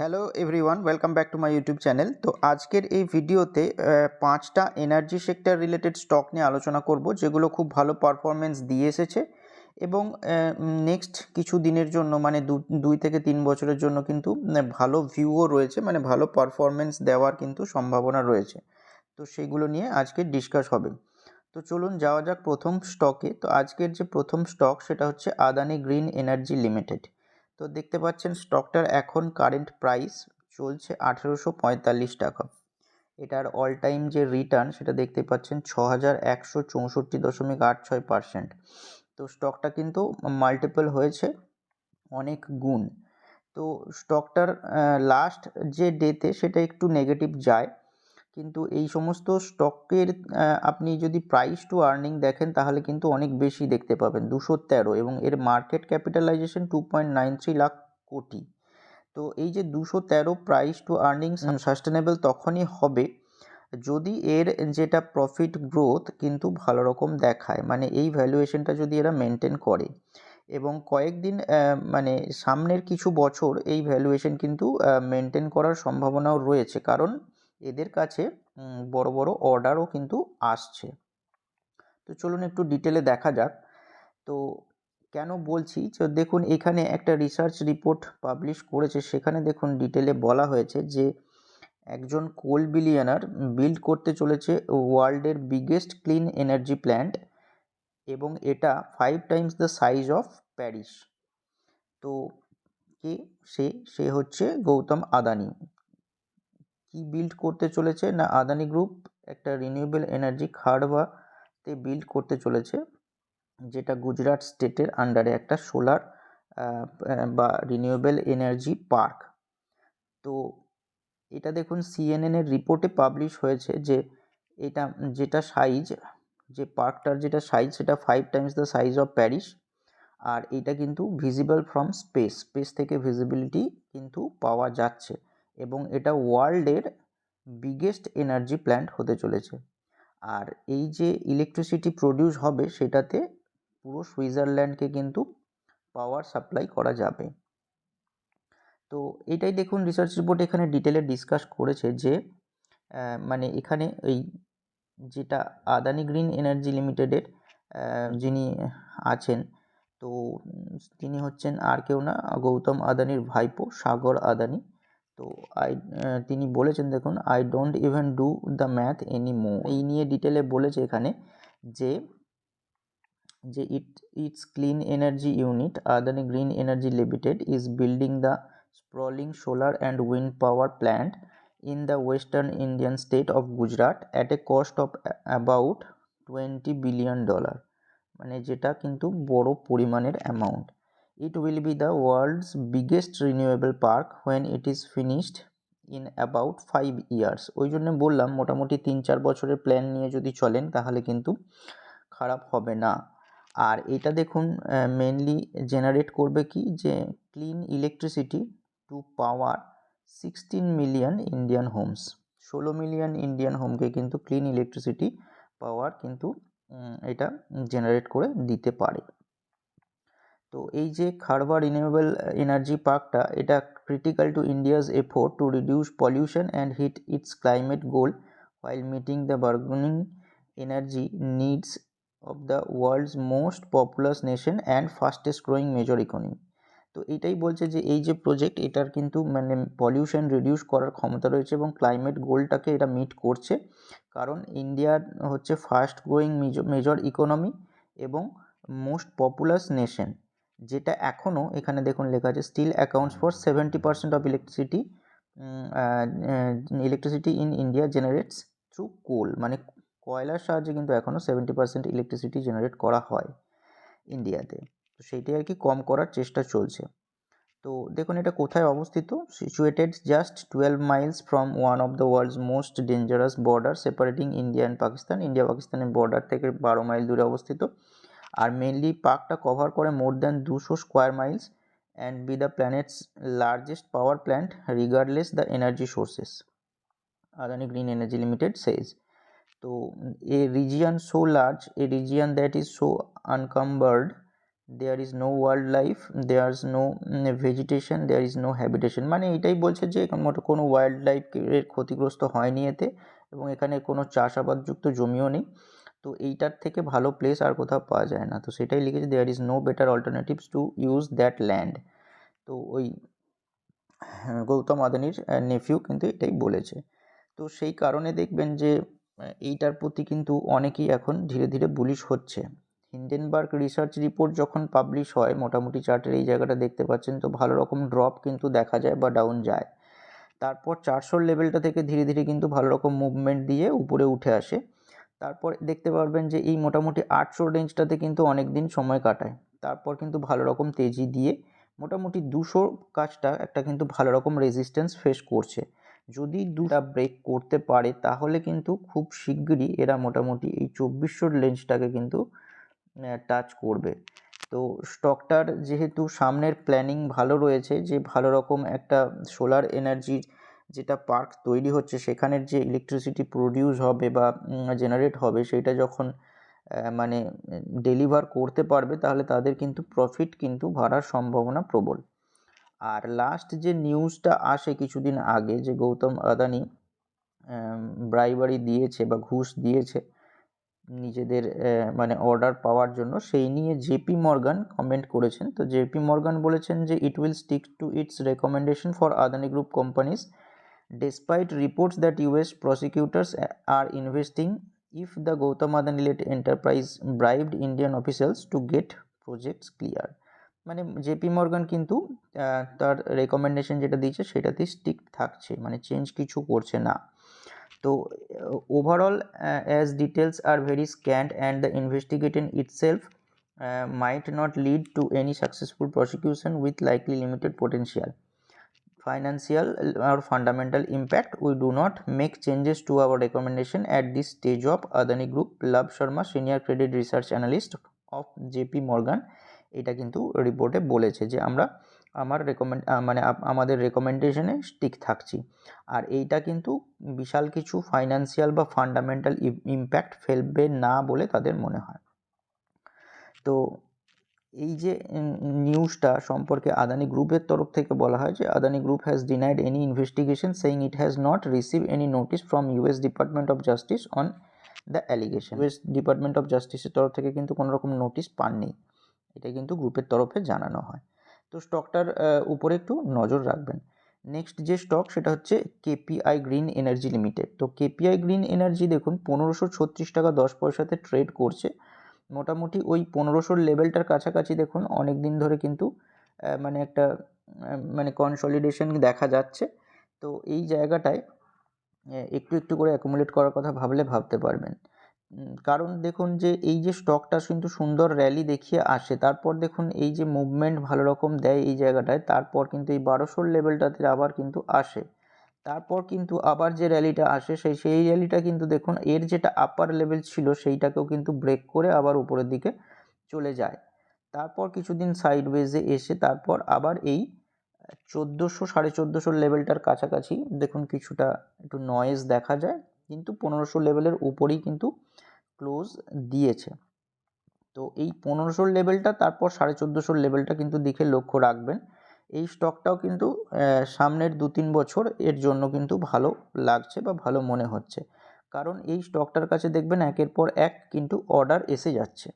Hello everyone welcome back to my YouTube channel তো আজকের এই ভিডিওতে পাঁচটা এনার্জি সেক্টর রিলেটেড স্টক নিয়ে আলোচনা করব, যেগুলো খুব ভালো পারফরমেন্স দিয়ে এসেছে এবং নেক্সট কিছু দিনের জন্য মানে দুই থেকে তিন বছরের জন্য কিন্তু ভালো ভিউও রয়েছে মানে ভালো পারফরমেন্স দেওয়ার কিন্তু সম্ভাবনা রয়েছে। তো সেগুলো নিয়ে আজকে ডিসকাস হবে। তো চলুন যাওয়া যাক প্রথম স্টকে তো আজকের যে প্রথম স্টক সেটা হচ্ছে আদানি গ্রিন এনার্জি লিমিটেড তো দেখতে পাচ্ছেন স্টকটার এখন কারেন্ট প্রাইস চলছে আঠেরোশো পঁয়তাল্লিশ টাকা। এটার অল টাইম যে রিটার্ন সেটা দেখতে পাচ্ছেন ছ হাজার একশো চৌষট্টি দশমিক আট ছয় পার্সেন্ট তো স্টকটা কিন্তু মাল্টিপল হয়েছে, অনেক গুণ। তো স্টকটার লাস্ট যে ডেতে সেটা একটু নেগেটিভ যায়। কিন্তু এই সমস্ত স্টকের আপনি যদি প্রাইস টু আর্নিং দেখেন তাহলে কিন্তু অনেক বেশি দেখতে পাবেন, দুশো তেরো এবং এর market capitalization two point nine three lakh কোটি। তো এই যে দুশো তেরো প্রাইস টু আর্নিং সাস্টেনেবল তখনই হবে যদি এর যেটা প্রফিট গ্রোথ কিন্তু ভালো রকম দেখায় মানে এই ভ্যালুয়েশনটা যদি এরা মেনটেন করে। এবং কয়েকদিন মানে সামনের কিছু বছর এই ভ্যালুয়েশন কিন্তু মেনটেন করার সম্ভাবনাও রয়েছে। কারণ এদের কাছে বড় বড় অর্ডারও কিন্তু আসছে। তো চলুন একটু ডিটেলে দেখা যাক। তো কেন বলছি? যে দেখুন, এখানে একটা রিসার্চ রিপোর্ট পাবলিশ করেছে। সেখানে দেখুন ডিটেলে বলা হয়েছে যে, একজন কোল বিলিয়নার বিল্ড করতে চলেছে ওয়ার্ল্ডের বিগেস্ট ক্লিন এনার্জি প্ল্যান্ট এবং এটা five times the size of Paris তো কে? সে সে হচ্ছে গৌতম আদানি। কি বিল্ড করতে চলেছে না আদানি গ্রুপ একটা রিনিউয়েবল এনার্জি খাড়বাতে বিল্ড করতে চলেছে, যেটা গুজরাট স্টেটের আন্ডারে একটা সোলার বা রিনিউয়েবল এনার্জি পার্ক তো এটা দেখুন সিএনএন এর রিপোর্টে পাবলিশ হয়েছে যে এটা, যেটা সাইজ যে পার্কটার যেটা সাইজ সেটা five times the size of Paris আর এটা কিন্তু ভিজিবল ফ্রম স্পেস স্পেস থেকে ভিজিবিলিটি কিন্তু পাওয়া যাচ্ছে। এবং এটা ওয়ার্ল্ডের বিগেস্ট এনার্জি প্ল্যান্ট হতে চলেছে। আর এই যে ইলেকট্রিসিটি প্রডিউস হবে, সেটাতে পুরো সুইজারল্যান্ডকে কিন্তু পাওয়ার সাপ্লাই করা যাবে। তো এটাই দেখুন রিসার্চ রিপোর্ট এখানে ডিটেলে ডিসকাস করেছে যে মানে এখানে এই যেটা আদানি গ্রিন এনার্জি লিমিটেডের যিনি আছেন, তো তিনি হচ্ছেন আর কেউ না, গৌতম আদানির ভাইপো, সাগর আদানি। তো আই তিনি বলেছেন, দেখুন I don't even do the math any more এই নিয়ে ডিটেলে বলেছে এখানে যে যে it it's clean energy unit Adani green energy limited is building the sprawling solar and wind power plant in the western Indian state of Gujarat at a cost of about twenty billion dollar মানে যেটা কিন্তু বড় পরিমাণের amount it will be the world's biggest renewable park when it is finished in about five years ওই জন্য বললাম, মোটামুটি তিন চার বছরের প্ল্যান নিয়ে যদি চলেন, তাহলে কিন্তু খারাপ হবে না। আর এটা দেখুন মেনলি জেনারেট করবে কি? যে clean electricity to power sixteen million Indian homes ষোলো মিলিয়ন ইন্ডিয়ান হোমকে কিন্তু ক্লিন ইলেকট্রিসিটি পাওয়ার কিন্তু এটা জেনারেট করে দিতে পারে। তো এই যে খারবা রিনিউয়েবল এনার্জি পার্কটা এটা critical to India's effort to reduce pollution and hit its climate goal while meeting the bargaining energy needs of the world's most populous nation and fastest growing major economy. তো এটাই বলছে যে এই যে project এটার কিন্তু মানে পলিউশন রিডিউস করার ক্ষমতা রয়েছে এবং ক্লাইমেট গোলটাকে এটা মিট করছে। কারণ ইন্ডিয়ার হচ্ছে ফাস্ট গ্রোয়িং মেজর ইকোনমি এবং মোস্ট পপুলাস নেশন যেটা এখনও এখানে দেখুন লেখা আছে still accounts for seventy percent of electricity electricity in India generates through coal মানে কয়লার সাহায্যে কিন্তু এখনও সেভেন্টি পার্সেন্ট ইলেকট্রিসিটি জেনারেট করা হয় ইন্ডিয়াতে তো সেইটাই আর কি কম করার চেষ্টা চলছে। তো দেখুন এটা কোথায় অবস্থিত? Situated just twelve miles from one of the world's most dangerous border separating India and Pakistan India পাকিস্তানের বর্ডার থেকে বারো মাইল দূরে অবস্থিত। আর মেনলি পার্কটা কভার করে মোর দ্যান দুশো square miles and be the planet's largest power plant regardless the energy sources Adani green energy limited says. তো a region so large a region that is so unencumbered there is no wild life there is no vegetation there is no habitation মানে এটাই বলছে যে মোটো কোনো wild লাইফের ক্ষতিগ্রস্ত হয়নি এতে এবং এখানে কোনো চাষাবাদযুক্ত জমিও নেই তো এইটার থেকে ভালো প্লেস আর কোথাও পাওয়া যায় না। তো সেটাই লিখেছে there is no better alternatives to use that land তো ওই হ্যাঁ, গৌতম আদানির নেফিউ কিন্তু এটাই বলেছে। তো সেই কারণে দেখবেন যে এইটার প্রতি কিন্তু অনেকেই এখন ধীরে ধীরে বুলিশ হচ্ছে। হিন্ডেনবার্গ রিসার্চ রিপোর্ট যখন পাবলিশ হয় মোটামুটি চার্টের এই জায়গাটা দেখতে পাচ্ছেন তো ভালো রকম ড্রপ কিন্তু দেখা যায় বা ডাউন যায়। তারপর চারশোর লেভেলটা থেকে ধীরে ধীরে কিন্তু ভালো রকম মুভমেন্ট দিয়ে উপরে উঠে আসে। তারপর দেখতে পারবেন যে এই মোটামুটি আটশো রেঞ্জটাতে কিন্তু অনেক দিন সময় কাটায়। তারপর কিন্তু ভালো রকম তেজি দিয়ে মোটামুটি দুশো কাজটা একটা কিন্তু ভালো রকম রেজিস্ট্যান্স ফেস করছে। যদি দুটা ব্রেক করতে পারে, তাহলে কিন্তু খুব শিগগিরই এরা মোটামুটি এই চব্বিশশোর লেন্সটাকে কিন্তু টাচ করবে। তো স্টকটার যেহেতু সামনের প্ল্যানিং ভালো রয়েছে, যে ভালো রকম একটা সোলার এনার্জির যেটা পার্ক তৈরি হচ্ছে, সেখানের যে ইলেকট্রিসিটি প্রডিউস হবে বা জেনারেট হবে, সেটা যখন মানে ডেলিভার করতে পারবে, তাহলে তাদের কিন্তু প্রফিট কিন্তু বাড়ার সম্ভাবনা প্রবল। আর লাস্ট যে নিউজটা আসে কিছুদিন আগে, যে গৌতম আদানি ব্রাইবারি দিয়েছে বা ঘুষ দিয়েছে, নিজেদের মানে অর্ডার পাওয়ার জন্য, সেই নিয়ে জেপি মর্গান কমেন্ট করেছেন। তো জেপি মর্গান বলেছেন যে it will stick to its recommendation for Adani group companies despite reports that US prosecutors are investing if the Gautam Adani led enterprise bribed Indian officials to get projects clear মানে JP Morgan কিন্তু তার recommendation যেটা দিয়েছে সেটাতেই stick থাকছে মানে change কিছু করছে না। তো overall as details are very scanned and the investigation itself might not lead to any successful prosecution with likely limited potential financial or fundamental impact we do not make changes to our recommendation at this stage of adani group love sharma senior credit research analyst of jp morgan এটা কিন্তু রিপোর্টে বলেছে যে আমরা আমার recommend মানে আমাদের রেকমেন্ডেশনে stick থাকছি আর এইটা কিন্তু বিশাল কিছু ফাইন্যান্সিয়াল বা ফান্ডামেন্টাল ইম্প্যাক্ট ফেলবে না বলে তাদের মনে হয় তো এই যে নিউজটা সম্পর্কে আদানি গ্রুপের তরফ থেকে বলা হয় যে, Adani group has denied any investigation saying it has not receive any notice from US department of justice on the allegation US department of জাস্টিসের তরফ থেকে কিন্তু কোনো রকম নোটিস পাননি। এটা কিন্তু গ্রুপের তরফে জানানো হয়। তো স্টকটার উপরে একটু নজর রাখবেন। নেক্সট যে স্টক সেটা হচ্ছে কেপিআই গ্রিন এনার্জি লিমিটেড তো কেপিআই গ্রিন এনার্জি দেখুন, পনেরোশো ছত্রিশ টাকা দশ পয়সাতে ট্রেড করছে। মোটামুটি ওই পনেরোশোর লেভেলটার কাছাকাছি দেখুন অনেক দিন ধরে কিন্তু মানে একটা মানে কনসলিডেশন দেখা যাচ্ছে। তো এই জায়গাটায় একটু একটু করে অ্যাকুমুলেট করার কথা ভাবলে ভাবতে পারবেন। কারণ দেখুন যে এই যে স্টকটা কিন্তু সুন্দর র্যালি দেখিয়ে আসে, তারপর দেখুন এই যে মুভমেন্ট ভালো রকম দেয় এই জায়গাটায়, তারপর কিন্তু এই বারোশোর লেভেলটাতে আবার কিন্তু আসে। তারপর কিন্তু আবার যে র্যালিটা আসে, সেই সেই র্যালিটা কিন্তু দেখুন, এর যেটা আপার লেভেল ছিল, সেইটাকেও কিন্তু ব্রেক করে আবার উপরের দিকে চলে যায়। তারপর কিছুদিন সাইডওয়েজে এসে তারপর আবার এই চোদ্দোশো, সাড়ে চোদ্দোশোর লেভেলটার কাছাকাছি দেখুন কিছুটা একটু নয়েজ দেখা যায়, কিন্তু পনেরোশো লেভেলের উপরেই কিন্তু ক্লোজ দিয়েছে। তো এই পনেরোশোর লেভেলটা তারপর সাড়ে চোদ্দোশোর লেভেলটা কিন্তু দিকে লক্ষ্য রাখবেন। এই স্টকটাও কিন্তু সামনের দু তিন বছর এর জন্য কিন্তু ভালো লাগছে বা ভালো মনে হচ্ছে। কারণ এই স্টকটার কাছে দেখবেন একের পর এক কিন্তু অর্ডার এসে যাচ্ছে।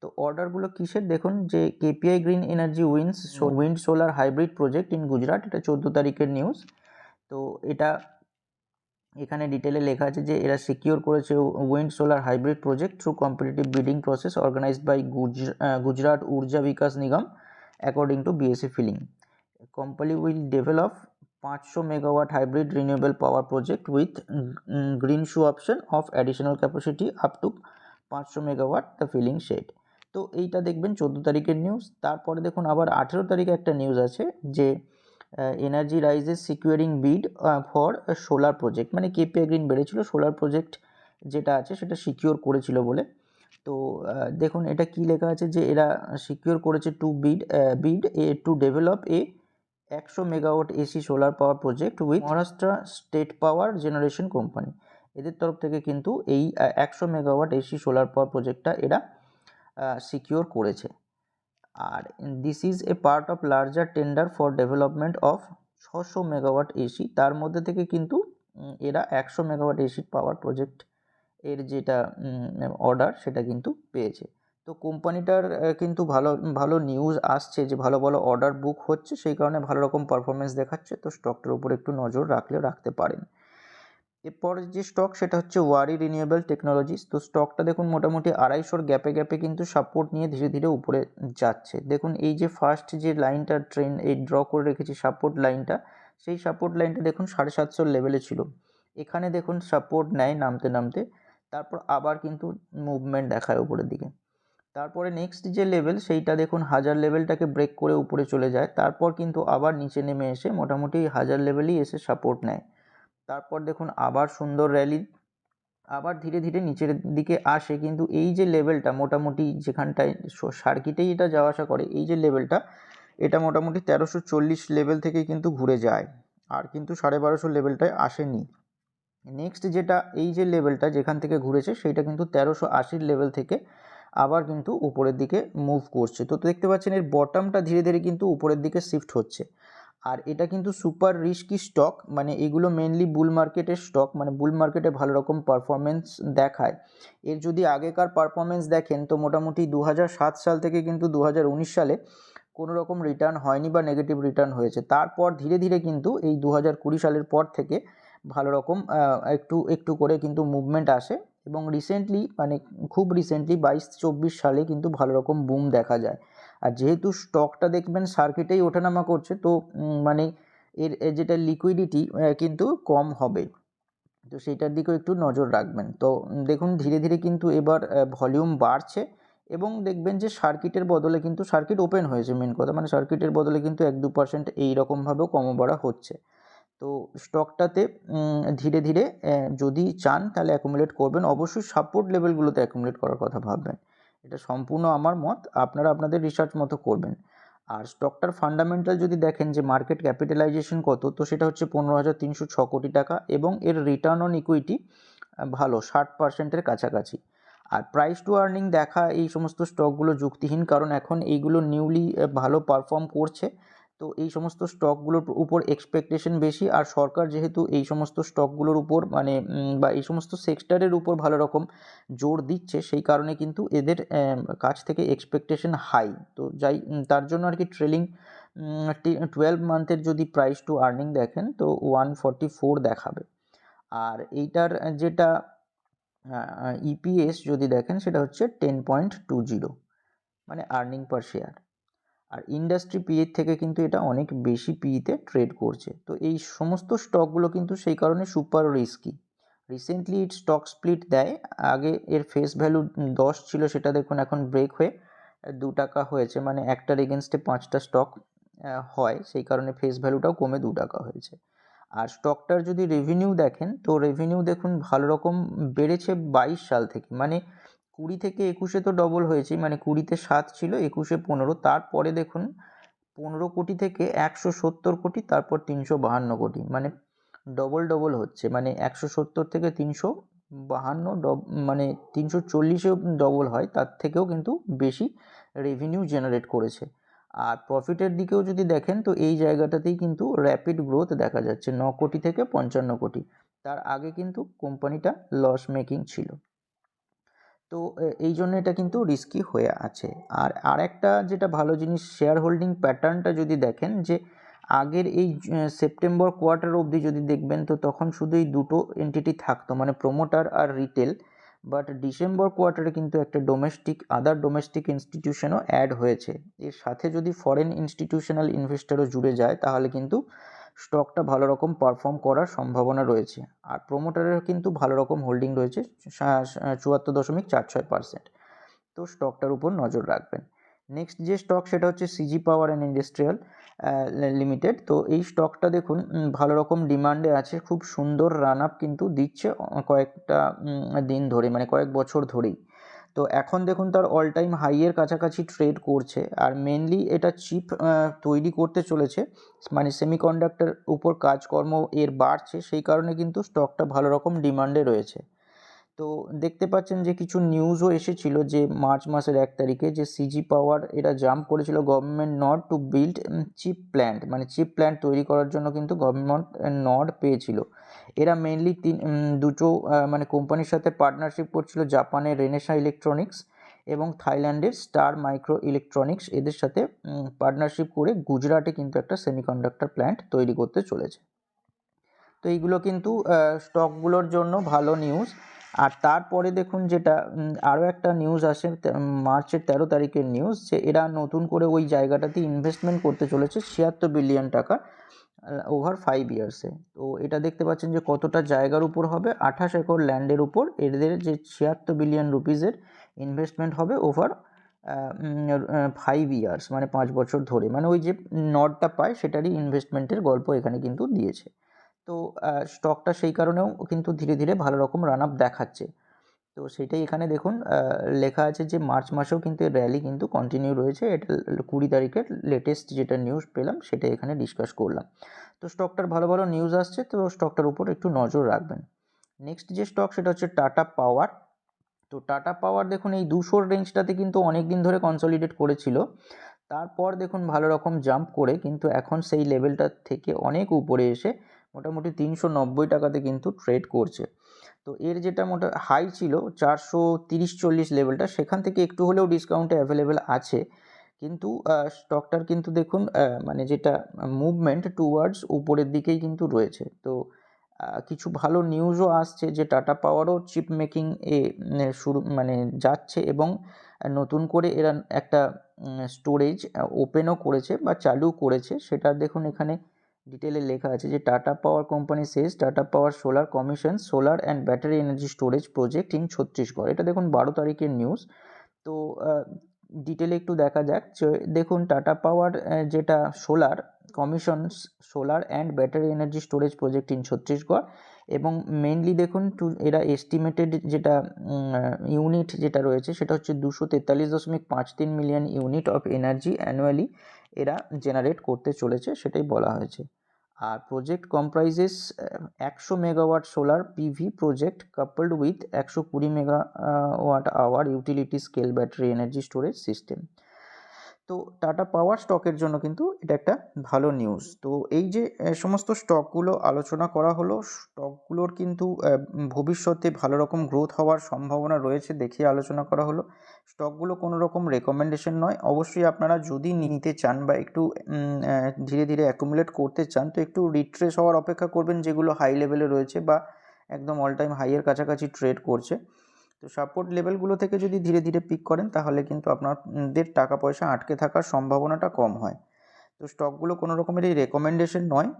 তো অর্ডারগুলো কিসের? দেখুন যে KPI green energy wins wind solar hybrid project in Gujarat এটা চোদ্দ তারিখের নিউজ। তো এটা এখানে ডিটেলে লেখা আছে যে এরা সিকিওর করেছে wind solar hybrid project through competitive bidding process organised by Gujarat Urja Vikas Nigam according to BSC filing. Company will develop 500 megawatt hybrid renewable power project with green shoe option of additional capacity up to 500 megawatt the filling shed. তো এইটা দেখবেন চোদ্দ তারিখের news তারপরে দেখুন আবার আঠেরো তারিখে একটা নিউজ আছে যে energy rises securing bid for solar project মানে কেপি গ্রিন বেড়েছিল সোলার প্রজেক্ট যেটা আছে সেটা সিকিওর করেছিল বলে। তো দেখুন এটা কি লেখা আছে যে এরা সিকিওর করেছে to bid bid a to develop a একশো megawatt AC solar power project with Maharashtra state power generation company. এদের তরফ থেকে কিন্তু এই একশো মেগাওয়াট এসি সোলার পাওয়ার প্রজেক্টটা এরা সিকিওর করেছে। আর this is a part of larger tender for development of ছশো মেগাওয়াট এসি। তার মধ্যে থেকে কিন্তু এরা একশো মেগাওয়াট এসি পাওয়ার প্রজেক্ট এর যেটা অর্ডার সেটা কিন্তু পেয়েছে। তো কোম্পানিটার কিন্তু ভালো ভালো নিউজ আসছে যে ভালো ভালো অর্ডার বুক হচ্ছে, সেই কারণে ভালো রকম পারফরমেন্স দেখাচ্ছে, তো স্টকটার উপর একটু নজর রাখলে রাখতে পারেন। এরপর যে স্টক সেটা হচ্ছে ওয়ারি রিনিউয়েবল টেকনোলজিস তো স্টকটা দেখুন মোটামুটি আড়াইশোর গ্যাপে গ্যাপে কিন্তু সাপোর্ট নিয়ে ধীরে ধীরে উপরে যাচ্ছে। দেখুন এই যে ফার্স্ট যে লাইনটা ট্রেন এই ড্র করে রেখেছি সাপোর্ট লাইনটা সেই সাপোর্ট লাইনটা দেখুন সাড়ে সাতশোর লেভেলে ছিল। এখানে দেখুন সাপোর্ট নেয় নামতে নামতে, তারপর আবার কিন্তু মুভমেন্ট দেখায় উপরের দিকে। তারপরে নেক্সট যে লেভেল সেইটা দেখুন হাজার লেভেলটাকে ব্রেক করে উপরে চলে যায়। তারপর কিন্তু আবার নিচে নেমে এসে মোটামুটি হাজার লেভেলই এসে সাপোর্ট নেয়। তারপর দেখুন আবার সুন্দর র্যালি আবার ধীরে ধীরে নিচের দিকে আসে। কিন্তু এই যে লেভেলটা মোটামুটি যেখানটায় সার্কিটেই এটা যাওয়া আসা করে, এই যে লেভেলটা এটা মোটামুটি তেরোশো চল্লিশ লেভেল থেকে কিন্তু ঘুরে যায়। আর কিন্তু সাড়ে বারোশো লেভেলটায় আসেনি। নেক্সট যেটা, এই যে লেভেলটা যেখান থেকে ঘুরেছে, সেইটা কিন্তু তেরোশো আশির লেভেল থেকে আবার কিন্তু উপরের দিকে মুভ করছে। তো দেখতে পাচ্ছেন এর বটমটা ধীরে ধীরে কিন্তু উপরের দিকে শিফট হচ্ছে। আর এটা কিন্তু সুপার রিস্কি স্টক মানে এগুলো মেনলি বুল মার্কেটের স্টক মানে বুল মার্কেটে ভালো রকম পারফরমেন্স দেখায়। এর যদি আগেকার পারফরমেন্স দেখেন, তো মোটামুটি দু হাজার সাত সাল থেকে কিন্তু দু হাজার উনিশ সালে কোনো রকম রিটার্ন হয়নি বা নেগেটিভ রিটার্ন হয়েছে। তারপর ধীরে ধীরে কিন্তু এই দু হাজার কুড়ি সালের পর থেকে ভালো রকম একটু একটু করে কিন্তু মুভমেন্ট আসে। এবং রিসেন্টলি মানে খুব রিসেন্টলি বাইশ চব্বিশ সালে কিন্তু ভালো রকম বুম দেখা যায়। আর যেহেতু স্টকটা দেখবেন সার্কিটেই ওঠানামা করছে, তো মানে এর যেটা লিকুইডিটি কিন্তু কম হবে। তো সেইটার দিকেও একটু নজর রাখবেন। তো দেখুন ধীরে ধীরে কিন্তু এবার ভলিউম বাড়ছে এবং দেখবেন যে সার্কিটের বদলে কিন্তু সার্কিট ওপেন হয়েছে মেন কথা। মানে সার্কিটের বদলে কিন্তু এক দু পার্সেন্ট এইরকমভাবেও কম বাড়া হচ্ছে। তো স্টকটাতে ধীরে ধীরে যদি চান তাহলে অ্যাকুমুলেট করবেন। অবশ্যই সাপোর্ট লেভেলগুলোতে অ্যাকুমুলেট করার কথা ভাববেন। এটা সম্পূর্ণ আমার মত, আপনারা আপনাদের রিসার্চ মতো করবেন। আর স্টকটার ফান্ডামেন্টাল যদি দেখেন যে মার্কেট ক্যাপিটালাইজেশন কত, তো সেটা হচ্ছে পনেরো হাজার তিনশো ছ কোটি টাকা এবং এর রিটার্ন অন ইকুইটি ভালো, ষাট পার্সেন্টের কাছাকাছি। আর প্রাইস টু আর্নিং দেখা এই সমস্ত স্টকগুলো যুক্তিহীন, কারণ এখন এইগুলো নিউলি ভালো পারফর্ম করছে। তো এই সমস্ত স্টকগুলোর উপর এক্সপেকটেশন বেশি আর সরকার যেহেতু এই সমস্ত স্টকগুলোর উপর মানে বা এই সমস্ত সেক্টরের উপর ভালো রকম জোর দিচ্ছে, সেই কারণে কিন্তু এদের কাছ থেকে এক্সপেকটেশন হাই তো যাই তার জন্য আর কি ট্রেলিং টুয়েলভ মান্থের যদি প্রাইস টু আর্নিং দেখেন, তো ওয়ান ফর্টি ফোর দেখাবে। আর এইটার যেটা ইপিএস যদি দেখেন, সেটা হচ্ছে টেন পয়েন্ট টু জিরো মানে আর্নিং পার শেয়ার আর ইন্ডাস্ট্রি পিএর থেকে কিন্তু এটা অনেক বেশি পিইতে ট্রেড করছে। তো এই সমস্ত স্টকগুলো কিন্তু সেই কারণে super risky recently it stock split দেয়, আগে এর ফেস ভ্যালু দশ ছিল সেটা দেখুন এখন ব্রেক হয়ে দু টাকা হয়েছে মানে একটার এগেনস্টে পাঁচটা স্টক হয়, সেই কারণে ফেস ভ্যালুটাও কমে দু টাকা হয়েছে। আর স্টকটার যদি রেভিনিউ দেখেন, তো রেভিনিউ দেখুন ভালো রকম বেড়েছে বাইশ সাল থেকে মানে কুড়ি থেকে একুশে তো ডবল হয়েছে মানে কুড়িতে সাত ছিল, একুশে পনেরো। তারপরে দেখুন, পনেরো কোটি থেকে একশো সত্তর কোটি, তারপর তিনশো বাহান্ন কোটি। মানে ডবল ডবল হচ্ছে। মানে একশো সত্তর থেকে তিনশো বাহান্ন ডব মানে তিনশো চল্লিশেও ডবল হয়, তার থেকেও কিন্তু বেশি রেভিনিউ জেনারেট করেছে। আর প্রফিটের দিকেও যদি দেখেন, তো এই জায়গাটাতেই কিন্তু র্যাপিড গ্রোথ দেখা যাচ্ছে, ন কোটি থেকে পঞ্চান্ন কোটি। তার আগে কিন্তু কোম্পানিটা লস মেকিং ছিল। তো এই জন্য এটা কিন্তু রিস্কি হয়ে আছে। আর আরেকটা যেটা ভালো জিনিস শেয়ার হোল্ডিং প্যাটার্নটা যদি দেখেন যে, আগের এই সেপ্টেম্বর কোয়ার্টার অবধি যদি দেখবেন তো তখন শুধু এই দুটো এন্টিটি থাকতো মানে প্রোমোটার আর রিটেল বাট ডিসেম্বর কোয়ার্টারে কিন্তু একটা ডোমেস্টিক আদার ডোমেস্টিক ইনস্টিটিউশনও অ্যাড হয়েছে। এর সাথে যদি ফরেন ইনস্টিটিউশনাল ইনভেস্টারও জুড়ে যায়, তাহলে কিন্তু স্টকটা ভালো রকম পারফর্ম করার সম্ভাবনা রয়েছে। আর প্রোমোটারের কিন্তু ভালো রকম হোল্ডিং রয়েছে চুয়াত্তর দশমিক চার ছয় পার্সেন্ট তো স্টকটার উপর নজর রাখবেন। নেক্সট যে স্টক সেটা হচ্ছে CG power and industrial limited তো এই স্টকটা দেখুন ভালো রকম ডিমান্ডে আছে, খুব সুন্দর রান আপ কিন্তু দিচ্ছে কয়েকটা দিন ধরে মানে কয়েক বছর ধরেই। তো এখন দেখুন তার অল টাইম হাইয়ের কাছাকাছি ট্রেড করছে আর মেনলি এটা চিপ তৈরি করতে চলেছে। মানে সেমিকন্ডাক্টর উপর কাজকর্ম এর বাড়ছে, সেই কারণে কিন্তু স্টকটা ভালো রকম ডিমান্ডে রয়েছে। তো দেখতে পাচ্ছেন যে কিছু নিউজও এসেছিল যে মার্চ মাসের এক তারিখে যে সিজি পাওয়ার এটা জাম্প করেছিল government not to build chip plant মানে চিপ প্ল্যান্ট তৈরি করার জন্য কিন্তু গভর্নমেন্ট নড পেয়েছিল। এরা মেনলি তিন দুটো মানে কোম্পানির সাথে পার্টনারশিপ করছিল জাপানের রেনেসা ইলেকট্রনিক্স এবং থাইল্যান্ডের স্টার মাইক্রো ইলেকট্রনিক্স এদের সাথে পার্টনারশিপ করে গুজরাটে কিন্তু একটা সেমিকন্ডাক্টর প্ল্যান্ট তৈরি করতে চলেছে। তো এইগুলো কিন্তু স্টকগুলোর জন্য ভালো নিউজ আর তারপরে দেখুন যেটা আরও একটা নিউজ আসে মার্চের তেরো তারিখের নিউজ যে এরা নতুন করে ওই জায়গাটাতে ইনভেস্টমেন্ট করতে চলেছে ছিয়াত্তর বিলিয়ন টাকা ওভার ফাইভ ইয়ার্সে তো এটা দেখতে পাচ্ছেন যে কতটা জায়গার উপর হবে, আঠাশ একর ল্যান্ডের উপর, এদের যে ছিয়াত্তর বিলিয়ন রুপিজের ইনভেস্টমেন্ট হবে ওভার ফাইভ ইয়ার্স মানে পাঁচ বছর ধরে। মানে ওই যে নটটা পায়, সেটারই ইনভেস্টমেন্টের গল্প এখানে কিন্তু দিয়েছে। তো স্টকটা সেই কারণেও কিন্তু ধীরে ধীরে ভালো রকম রান আপ দেখাচ্ছে। তো সেটাই এখানে দেখুন লেখা আছে যে মার্চ মাসেও কিন্তু র্যালি কিন্তু কন্টিনিউ রয়েছে। এটা কুড়ি তারিখের লেটেস্ট যেটা নিউজ পেলাম সেটা এখানে ডিসকাস করলাম। তো স্টকটার ভালো ভালো নিউজ আসছে, তো স্টকটার উপর একটু নজর রাখবেন। নেক্সট যে স্টক সেটা হচ্ছে টাটা পাওয়ার তো টাটা পাওয়ার দেখুন, এই দুশোর রেঞ্জটাতে কিন্তু অনেক দিন ধরে কনসলিডেট করেছিল। তারপর দেখুন, ভালো রকম জাম্প করে কিন্তু এখন সেই লেভেলটার থেকে অনেক উপরে এসে মোটামুটি তিনশো নব্বই টাকাতে কিন্তু ট্রেড করছে। তো এর যেটা মোটা হাই ছিল চারশো তিরিশ চল্লিশ লেভেলটা সেখান থেকে একটু হলেও ডিসকাউন্টে অ্যাভেলেবেল আছে। কিন্তু স্টকটার কিন্তু দেখুন মানে যেটা মুভমেন্ট টুয়ার্ডস উপরের দিকেই কিন্তু রয়েছে। তো কিছু ভালো নিউজও আসছে যে টাটা পাওয়ারও চিপ মেকিং এ শুরু মানে যাচ্ছে এবং নতুন করে এরা একটা স্টোরেজ ওপেনও করেছে বা চালু করেছে। সেটা দেখুন এখানে ডিটেলে লেখা আছে যে Tata power company says Tata power solar commission solar and battery energy storage project in Chhattisgarh এটা দেখুন বারো তারিখের নিউজ তো ডিটেলে একটু দেখা যাক দেখুন টাটা পাওয়ার যেটা solar commission solar and battery energy storage project in Chhattisgarh এবং মেনলি দেখুন টু এরা এস্টিমেটেড যেটা ইউনিট যেটা রয়েছে সেটা হচ্ছে দুশো তেতাল্লিশ দশমিক পাঁচ তিন million unit of energy annually এরা জেনারেট করতে চলেছে, সেটাই বলা হয়েছে। আর প্রজেক্ট কম্প্রাইজেস একশো megawatt solar PV project coupled with একশো কুড়ি megawatt hour utility scale battery energy storage system তো টাটা পাওয়ার স্টকের জন্য কিন্তু এটা একটা ভালো নিউজ তো এই যে সমস্ত স্টকগুলো আলোচনা করা হলো স্টকগুলোর কিন্তু ভবিষ্যতে ভালো রকম গ্রোথ হওয়ার সম্ভাবনা রয়েছে দেখে আলোচনা করা হলো। স্টকগুলো কোনো রকম রেকমেন্ডেশন নয়। অবশ্যই আপনারা যদি নিতে চান বা একটু ধীরে ধীরে অ্যাকুমুলেট করতে চান, তো একটু রিট্রেস হওয়ার অপেক্ষা করবেন যেগুলো হাই লেভেলে রয়েছে বা একদম অল টাইম হাইয়ের কাছাকাছি ট্রেড করছে। তো সাপোর্ট লেভেলগুলো থেকে যদি ধীরে ধীরে পিক করেন, তাহলে কিন্তু আপনাদের টাকা পয়সা আটকে থাকার সম্ভাবনাটা কম হয়। তো স্টকগুলো কোনো রকমেরই রেকমেন্ডেশন নয়।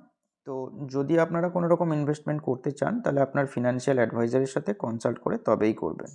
তো যদি আপনারা কোনো রকম ইনভেস্টমেন্ট করতে চান, তাহলে আপনার ফিনান্সিয়াল অ্যাডভাইজারের সাথে কনসাল্ট করে তবেই করবেন।